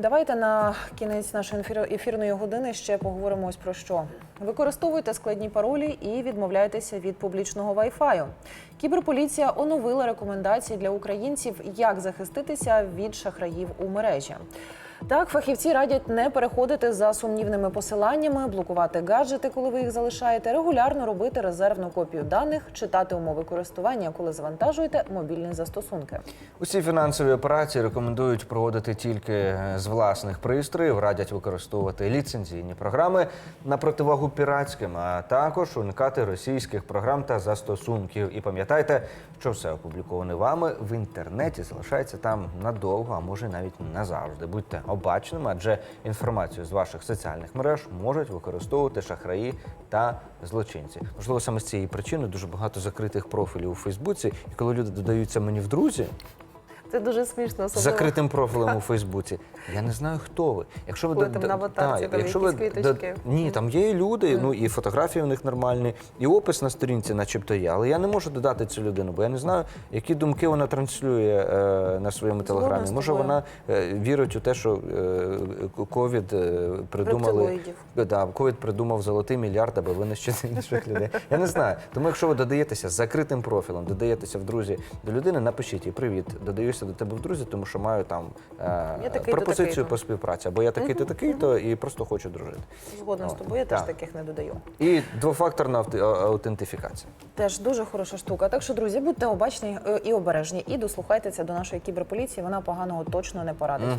Давайте на кінець нашої ефір- ефірної години ще поговоримо ось про що. Використовуйте складні паролі і відмовляйтеся від публічного вайфаю. Кіберполіція оновила рекомендації для українців, як захиститися від шахраїв у мережі. Так, фахівці радять не переходити за сумнівними посиланнями, блокувати гаджети, коли ви їх залишаєте, регулярно робити резервну копію даних, читати умови користування, коли завантажуєте мобільні застосунки. Усі фінансові операції рекомендують проводити тільки е, з власних пристроїв, радять використовувати ліцензійні програми на противагу піратським, а також уникати російських програм та застосунків. І пам'ятайте, що все опубліковане вами в інтернеті залишається там надовго, а може навіть назавжди. Будьте обачними, адже інформацію з ваших соціальних мереж можуть використовувати шахраї та злочинці. Можливо, саме з цієї причини дуже багато закритих профілів у Фейсбуці, і коли люди додаються мені в друзі. Це дуже смішно. з закритим профілем у Фейсбуці. Я не знаю, хто ви. Якщо ви Коли да- там на аватарці там якщо якісь ви квіточки. ні, там є і люди, ну і фотографії у них нормальні, і опис на сторінці, начебто є. Але я не можу додати цю людину, бо я не знаю, які думки вона транслює е, на своєму телеграмі. Може, вона е, вірить у те, що е, ковід е, придумали. Да, ковід придумав золотий мільярд, аби винищити інших людей. Я не знаю. Тому якщо ви додаєтеся з закритим профілем, додаєтеся в друзі до людини, напишіть їй привіт, додаюся до тебе в друзі, тому що маю там е, такий-то, пропозицію по співпраці, або я такий-то, такий-то і просто хочу дружити. Згодна з тобою, я теж так. таких не додаю. І двофакторна аутентифікація. Теж дуже хороша штука. Так що, друзі, будьте обачні е, і обережні, і дослухайтеся до нашої кіберполіції. Вона поганого точно не порадить.